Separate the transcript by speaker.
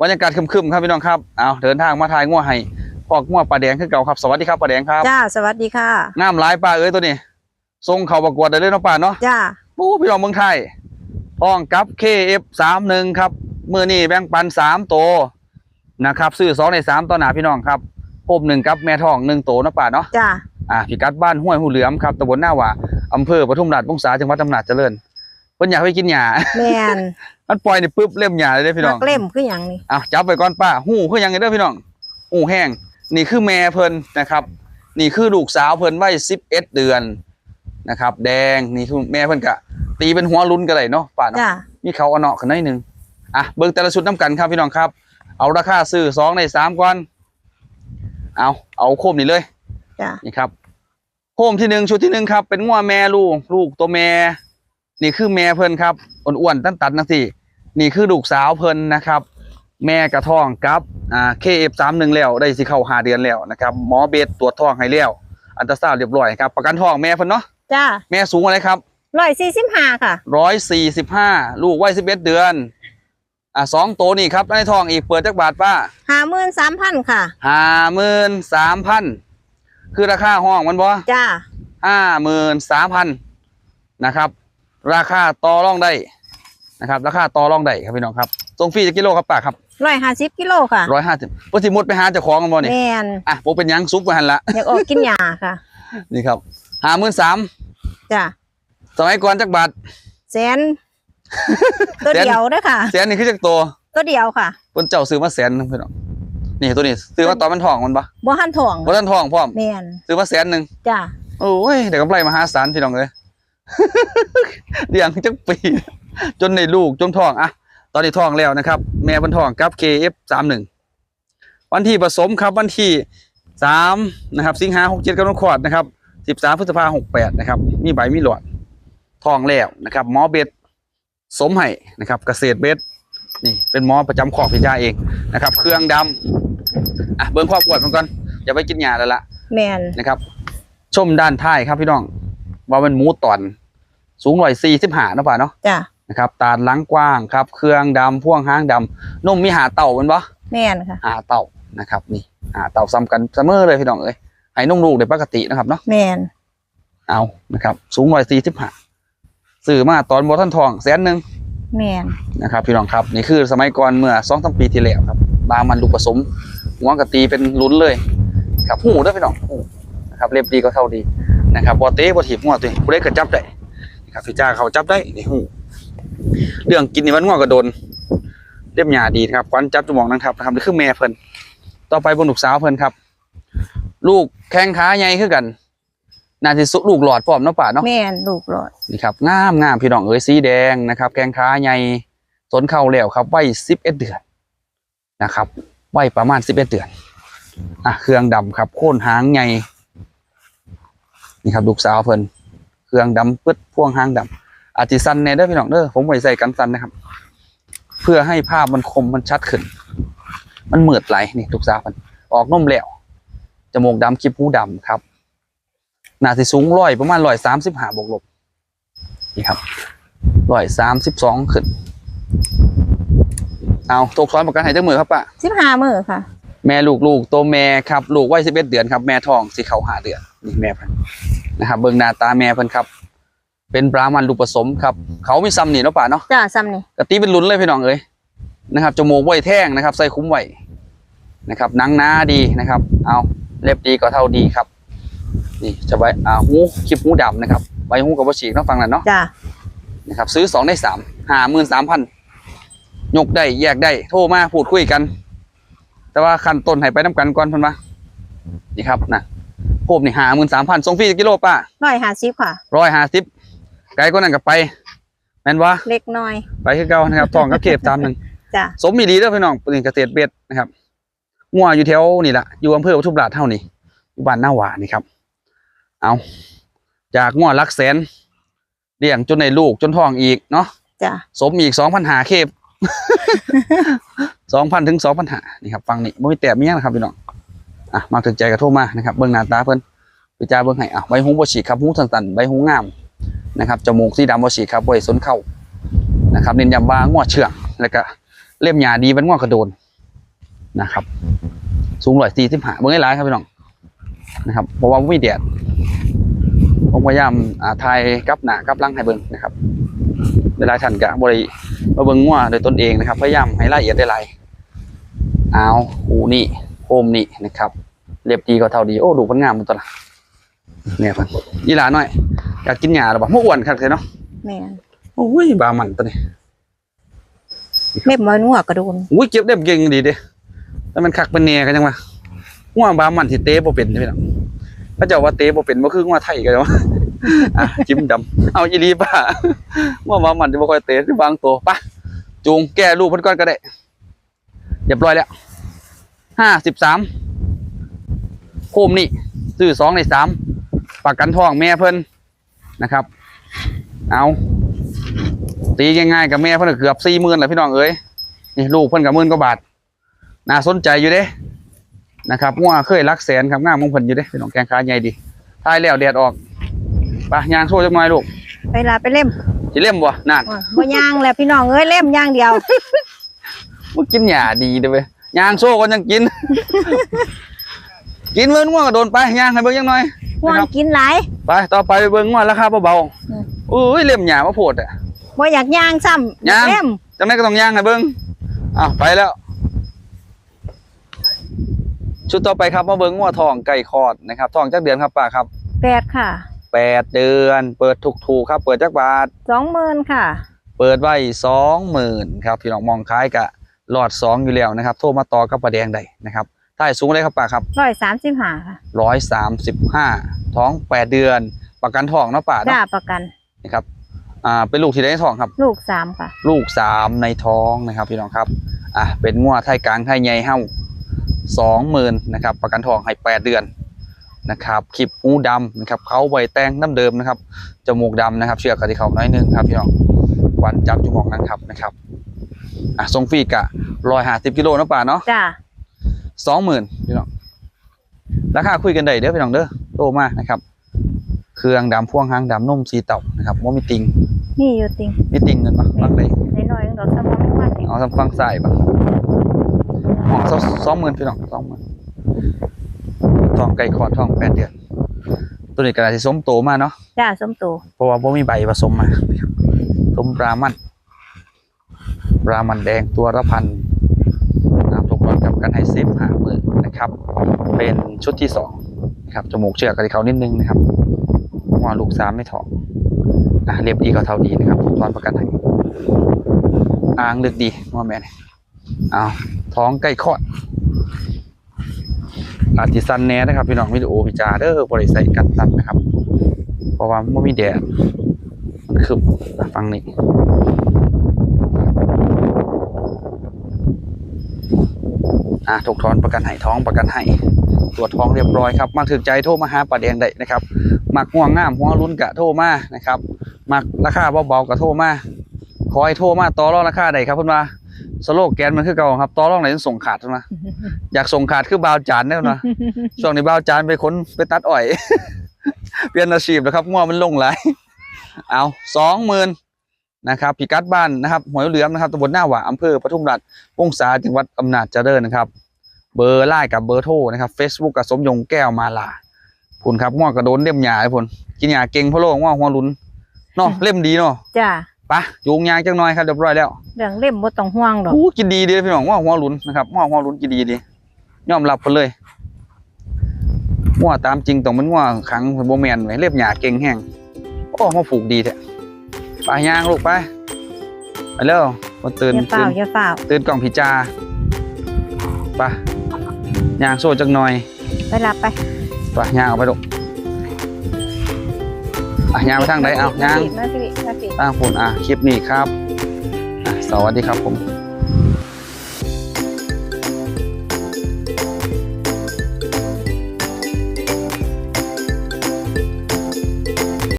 Speaker 1: บรรยากาศครึมๆครับพี่น้องครับเอาเดินทางมาทายงัวให้พอกงัวปลาแดงคือเก่าครับสวัสดีครับปลาแดงครับ
Speaker 2: จ้าสวัสดีค่ะ
Speaker 1: งามหลายปลาเอ้ยตัวนี้ทรงเขาประกวดได้เลยเนาะป่าเนาะ
Speaker 2: จ้า
Speaker 1: ปูพี่น้องเมืองไทยห้องกับ KF31 ครับมือนี่แบ่งปัน3โตวนะครับ ซื้อ2ใน3ต่อหน้าพี่น้องครับพบหนึ่งกับแม่ทองหนึ่งโตวเนาะป่าเนาะ
Speaker 2: จ้า
Speaker 1: อ่าพิกัดบ้านห้วยหูเหลือมครับตำบลหน้าหว่าอำเภอปทุมราชวงศาจังหวัดอำนาจเจริญ เพิ่นอยากไปกินหญ้า
Speaker 2: แมน
Speaker 1: มันปล่อยนี่ปุ๊บเล่มหญ้าเลยเด้อพี่น้
Speaker 2: มั
Speaker 1: อง
Speaker 2: กเล่มคืออย่างนี้
Speaker 1: อะจับไปก่อนป้าหูคือหยังไงเด้อพี่น้องหูแห้งนี่คือแม่เพิ่นนะครับ นี่คือลูกสาวเพิ่นวัย11เดือนนะครับ แดงนี่คือแม่เพิ่นกะตีเป็นหัวลุ้นกันเลยเนาะป้าเนาะ
Speaker 2: จ้า
Speaker 1: มีเขาเอาเนาะกันหน่อยหนึงอะเบิ่งแต่ละชุดน้ำกันครับพี่น้องครับ เอาราคาซื้อสองในสามก่อนเอาเอาโคมนี่เลย
Speaker 2: จ้า
Speaker 1: นี่ครับโคมที่หนึ่งชุดที่หนึ่งครับ เป็นงัวแม่ลูก ลูกตัวแม่ นี่คือแม่เพิ่นครับอ้วนๆตันตันๆนะสินี่คือลูกสาวเพิ่นนะครับ แม่กระท้องกับอ่า KF31 แล้วได้สิเข้าหาเดือนแล้วนะครับหมอเบสตรวจท้องให้แล้วอันตราซาวด์เรียบร้อยครับประกันท้องแม่เพิ่นเนาะ
Speaker 2: จ้า
Speaker 1: แม่สูงอะไรครับ
Speaker 2: ร้อยสี่สิบห้าค่ะ
Speaker 1: ร้อยสี่สิบห้าลูกวัยสิบเอ็ดเดือนอะสองตัวนี่ครับในท้องอีกเปิดจักบาทป้า
Speaker 2: ห้าหมื่นสามพันค่ะ
Speaker 1: ห้าหมื่นสามพันคือราคาห้องมันบ่
Speaker 2: จ้า
Speaker 1: ห้าหมื่นสามพันนะครับ ราคาต่อรองได้นะครับ ราคาต่อรองได้ครับพี่น้องครับส่งฟรีจะกิโลครับป้าครับ
Speaker 2: ร้อยห้าสิบกิโลค่ะ
Speaker 1: ร้อยห้าสิบปกติมุดไปหาเจ้าของกันบ่นี่
Speaker 2: แมน
Speaker 1: อะผมเป็นหยังซุปไปหันละ
Speaker 2: อยากออกกินยาค่ะ
Speaker 1: นี่ครับห้าหมื่นสาม
Speaker 2: จ้า
Speaker 1: สมัยก่อนจักบาท
Speaker 2: แสนตัวเดียวเด้วยค่ะ
Speaker 1: แสนนี่คือจักตัว
Speaker 2: ตัวเดียวค่ะ
Speaker 1: คนเจ้าซื้อมาแสนหนึงพี่น้องนี่ตัวนี้ซื้อมาตอนมันทองมันปะ
Speaker 2: บ่หันถ่วง
Speaker 1: บ่ทันทองพร้อม
Speaker 2: แมน
Speaker 1: ซื้อมาแสนหนึ่ง
Speaker 2: จ้า
Speaker 1: โอ้ยเดี๋ยวกำไรมหาศาลพี่น้องเลย เลี้ยงจักปี จนในลูกจนทองอะตอนนี้ทองแล้วนะครับ แม่บรรทองกับ KF31 วันที่ผสมครับวันที่สามนะครับ สิงหาหกเจ็ดกำลังขวดนะครับสิบสามพฤษภาหกแปดนะครับ มีใบมีหลอดทองแล้วนะครับหมอเบ็ดสมไห้นะครับ เกษตรเบ็ดนี่เป็นหมอประจำขอบพิจาเองนะครับ เครื่องดำอะเบิ้งครอบขวดมันก่อนอย่าไปกินยาแล้วละ
Speaker 2: แมน
Speaker 1: นะครับ ชมด้านท้ายครับพี่น้อง ว่ามันหมูตอน สูงร้อยสี่สิบห้านาะป่ะเนาะ
Speaker 2: จ้า
Speaker 1: นะครับ ตาหลังกว้างครับ เครื่องดำพ่วงห้างดำนมมีหาเต่ามันปะ
Speaker 2: แมนค่ะ
Speaker 1: หาเต่านะครับ นี่หาเต่าซ้ำกันเสมอเลยพี่น้องเอ้ยให้นมลูกได้ปกตินะครับเนาะ
Speaker 2: แมน
Speaker 1: เอานะครับ สูงร้อยสี่สิบห้าซื้อมาตอนบอท่านทองแสนหนึ่ง
Speaker 2: แมน
Speaker 1: นะครับ พี่น้องครับนี่คือสมัยก่อนเมื่อสองสามปีที่แล้วครับบามันลูกผสมหัวกะตีเป็นลุ้นเลย ครับหูเด้วยพี่น้องหูนะครับเล็บดีก็เท่าดี นะครับบอเต้บอถีบหัวตัวเองผู้เล็กก็จับได้นะครับพี่จ้าเขาจับได้นี่หูเรื่องกินนี่มันงัวก็โดนเรียบหยาดีนะครับควันจับจมูกนะครับนะครับนี่คือแม่เพิ่นต่อไปบนลูกสาวเพิ่นครับ ลูกแข้งขาใหญ่ขึ้นกันน่าจะสุลูกหลอดพร้อมเนาะป่าเนาะ
Speaker 2: แมนลูกหลอด
Speaker 1: นี่ครับงามงามพี่น้องเอ้ยสีแดงนะครับ แข้งขาใหญ่สนเข่าแล้วครับวัยสิบเอ็ดเดือนนะครับวัยประมาณสิบเอ็ดเดือนอะเครื่องดำครับ โค่นหางใหญ่ นี่ครับลูกสาวเพิ่นเครื่องดำปึ๊ดพ่วงหางดำอาจจิสันแน่เด้อพี่น้องเด้อผมไว้ใส่กันสันนะครับ เพื่อให้ภาพมันคมมันชัดขึ้น มันเหมือดไหลนี่ลูกสาวเพิ่นออกนมแล้วจมูกดำคิ้วหูดำครับหน้าที่สูงร้อยประมาณร้อยสามสิบห้าบวกลบนี่ครับร้อยสามสิบสองขึ้น เอาตกซ้อนประกันให้เจ้ามือครับปะ
Speaker 2: สิบห้ามือค่ะ
Speaker 1: แม่ลูกลูกตัวแม่ครับ ลูกวัยสิบเอ็ดเดือนครับ แม่ทองสีเขาหาเดือนนี่แม่เพิ่น นะครับเบิ่งหน้าตาแม่เพิ่นครับ เป็นบราหมันลูกผสมครับ เขามีซ้ำนี่เนาะป่าเนาะ
Speaker 2: จ้าซ้ำนี่
Speaker 1: กะตีเป็นลุ้นเลยพี่น้องเอ้ยนะครับจมูกไว้แท่งนะครับ ใส่คุ้มไว้นะครับหนังหน้าดีนะครับ เอาเล็บดีก็เท่าดีครับ นี่จะไว้อ่าหูคลิปหูดำนะครับใบหูกับว่าฉีกเนาะฟังนั่นเนาะ
Speaker 2: จ้า
Speaker 1: นะครับซื้อสองได้สามหาหมื่นสามพันยกได้แยกได้โทรมาพูดคุยกัน แต่ว่าขั้นต้นให้ไปน้ำกันก่อนเพิ่นมานี่ครับนะ โคบนี่หาหมื่นสามพันส่งฟรีกิโลป้า
Speaker 2: ร้อยห้าสิบค่ะ
Speaker 1: ร้อยห้าสิบไกลก็นั่นกับไปแม่นวะ
Speaker 2: เล็กน้อย
Speaker 1: ไปคือเก่านะครับทองกับเก็บตามหนึ่ง
Speaker 2: จ้า
Speaker 1: สมมีดีเด้อพี่น้องเป็นเกษตรเบ็ดนะครับงัวอยู่แถวนี่แหละอยู่อำเภอปทุมราชเท่านี้อยู่บ้านหน้าหวานี่ครับ เอาจากงัวหลักแสนเลี้ยงจนในลูกจนท้องอีกเนาะ
Speaker 2: จ้า
Speaker 1: สมอีกสองพันหาเคบสองพันถึงสองพันหานี่ครับฟังนี่บ่มีแต่มีหยังนะครับพี่น้อง อะมาถึงใจกระโทรมานะครับเบื้องหน้าตาเพิ่นไปจ้าเบื้องให้อะใบหูบ่ฉีกครับหูสั้นใบหูงามนะครับจมูกสีดำบ่ฉีกครับบ่ได้สนเข้านะครับเน้นยำว่าง้อเชื่องแล้วก็เล่มหญ้าดีเป็นง้อกระโดนนะครับ สูงร้อยสี่สิบห้าเบิ่งให้หลายครับพี่น้องนะครับเพราะว่าไม่มีแดดผมพยายามอ่าถ่ายกับหน้ากับหลังให้เบิ่งนะครับเวลาท่านกะบริมาเบิ่งงัวโดยตนเองนะครับ พยายามให้ละเอียดได้หลยเอาหูนี่โคมนี่นะครับ เรียบดีก็เท่าดีโอ้ดูมันงามมันตัวละเนี่ยเพิ่นอีหลาหน่อยอยากกินหญ้าหรือเปล่าเมื่ออ้วนคักเลยเนาะ
Speaker 2: แม่น
Speaker 1: โอ้ยบามันตัวนี้
Speaker 2: เล็บมันหัวกระโดน
Speaker 1: อุ้ยเก็บได้เก่งดีเด้แล้วมันคักเป็นแหน่กันจังวะง่วงบามันที่เตะบ่เป็นใช่ไหมล่ะพระเจ้าว่าเตะบ่เป็นบ่คือง่วงไทยกันจังวะอะจิ้มดำเอาอีหลีป่ะง่วงบามันที่บ่ค่อยเตะที่บางตัวป่ะจูงแก้ลูกเพิ่นก่อนก็ได้เรียบร้อยแล้วห้าสิบสามโคมนี่ซื้อสองในสามประกันทองแม่เพิ่นนะครับ เอาตีง่ายๆกับแม่เพิ่นก็เกือบสี่หมื่นแหละพี่น้องเอ้ยนี่ลูกเพิ่นกับหมื่นกว่าบาทน่าสนใจอยู่เด้นะครับง่วเคยรักแสนครับงามมงเพิ่นอยู่เด้พี่น้องแกงขาใหญ่ดีทายแล้วแดดออกไปยางโซ่จักหน่อยลูก
Speaker 2: ไปลาไปเล่ม
Speaker 1: สิเล่มบ่นั่น
Speaker 2: โอ้ยบ่ย่างแล้วพี่น้องเอ้ยเล่มย่างเดียว
Speaker 1: มึงกินหญ้าดีเด้อเว้ยยางโซ่ก็ยังกิน กินเบิ่งง่วงก็โดนไปยางให้เบิ่งจังหน่อย
Speaker 2: ห่วง
Speaker 1: นะครับ
Speaker 2: กินหลาย
Speaker 1: ไปต่อไปเบิ่งง่วงราคาเบา
Speaker 2: อืม
Speaker 1: ๆอุ้ยเล่มหญ้ามาโพดอะ
Speaker 2: บ่อยากย่างซ้ำ
Speaker 1: ย่าง
Speaker 2: เล่ม
Speaker 1: จังได๋ก็ต้องย่างให้เบิ่งอ้าวไปแล้ว ชุดต่อไปครับมาเบิ่งงัวทองไก่คอดนะครับทองจักเดือนครับป้าครับ
Speaker 2: แปดค่ะ
Speaker 1: แปดเดือน เปิดถูกๆครับ เปิดจักบาท
Speaker 2: สองหมื่นค่ะ
Speaker 1: เปิดไว้สองหมื่นครับพี่น้องมองคล้ายกะหลอดสองอยู่แล้วนะครับ โทรมาต่อกับประแดงได้นะครับถ้า ให้สูงเลยครับป้าครับ
Speaker 2: ร้อยสามสิบห้าค่ะ
Speaker 1: ร้อยสามสิบห้าท้องแปดเดือน ประกันทองเนาะป้า
Speaker 2: ได้
Speaker 1: เนาะ
Speaker 2: ประกัน
Speaker 1: นะครับอ่าเป็นลูกที่ได้ทองครับ
Speaker 2: ลูกสามค่ะ
Speaker 1: ลูกสามในท้องนะครับพี่น้องครับอะเป็นงัวไทยกลางไทยใหญ่เฮ้าสองหมื่นนะครับ ประกันทองให้แปดเดือนนะครับขีบหูดำนะครับเขาใบแตงน้ำเดิมนะครับจมูกดำนะครับ เชือกกระดิเขาน้อยหนึงครับพี่น้องควันจับจมูกนั่งทับนะครับอะทรงฟรีกะร้อยห้าสิบกิโลนะป่าเนาะ
Speaker 2: จ้า
Speaker 1: สองหมื่นพี่น้องราคาคุยกันได้เด้อพี่น้องเด้อโตมานะครับ เครื่องดำพ่วงหางดำนุ่มสีเต่านะครับว่ามีติง
Speaker 2: นี่อยู่ติง
Speaker 1: มีติงเงินปะฟังได้
Speaker 2: ในน้อยๆดอกสมองมันนี่
Speaker 1: เอาทำฟังใส่ปะอ๋อสองหมื่นพี่น้องสองหมื่นทองไก่คอดทองแปดเดือน ตัวนี้กระดาษที่สมโตมาเนาะ
Speaker 2: จ้าสมโต
Speaker 1: เพราะว่าบ่มีใบผสมมาสมรามันรามันแดงตัวละพันน้ำต กันให้เซฟหามือนะครับ เป็นชุดที่สองครับจมูกเชือกกับเขานิดนึงนะครับหัวลูกสามไม่ถอกอะเรียบดีก็เท่าดีนะครับทอนประกันให้อ่างลึกดีว่าแม่เนี่ยเอาท้องใกล้คลอดอาทิสันแน่นะครับพี่น้องวิดีโอพิจาเด้อบริใส่กันสันนะครับ เพราะว่าไม่มีแดดมันคือฟังนี่ อะถกถอนประกันให้ท้องประกันให้ตรวจท้องเรียบร้อยครับมาถึงใจโทรมาหาป้าแดงได้นะครับมักห่วงงามหัวรุ่นกะโทรมานะครับมักราคาเบาๆกะโทรมาขอให้โทรมาต่อรองราคาได้ครับเพิ่อนว่าสโลกแกนมันคือเก่าครับต่อรองไหนส่งขาดเพิ่นว่าอยากส่งขาดคือบาวจานได้เพิ่นว่าช่วงนี้บาวจานไปค้นไปตัดอ้อย เปลี่ยนอาชีพแล้วครับงัวมันลงหลายเอาสองหมื่น นะครับพิกัดบ้านนะครับหอยเหลือมนะครับตำบลหน้าหว่าอำเภอปทุมราชวงศาจังหวัดอำนาจเจริญนะครับ เบอร์ไลน์กับเบอร์โทรนะครับ Facebook กับสมยงแก้วมาลาพุ่นครับงัวกระโดนเล่มหยาเลยพุ่นกินหยาเก่งพ่อโลงัวหัวลุ้นเนาะเล่มดีเนาะ
Speaker 2: จ้า
Speaker 1: ไปะจูงยางจังหน่อยครับเรียบร้อยแล้ว
Speaker 2: เรื่องเล่มบ่ต้องห่วงดอก
Speaker 1: อู้กินดีเดีพี่น้องงัวหัวลุ้นนะครับงัวหัวลุ้นกินดีดียอมรับไปเลยงัวตามจริงต้องมันงัวขังโบแมนไว้เล็บหยาเก่งแห้งโอ้มาผูกดีแท้ ไปย่างลูกไป ไปเร็วมาตื่น
Speaker 2: อย่าเฝ้า
Speaker 1: ตื่น
Speaker 2: อย่าเฝ้า
Speaker 1: ตื่นกล่องพิจาไปย่างโซ่จักหน่อย
Speaker 2: ไปลาไป
Speaker 1: ไปย่างเอาไปลูกอะย่างไปทางไหนเอาย่าง
Speaker 2: มาสิมาสิ
Speaker 1: ทางฝุ่นอะ คลิปนี้ครับอะสวัสดีครับผม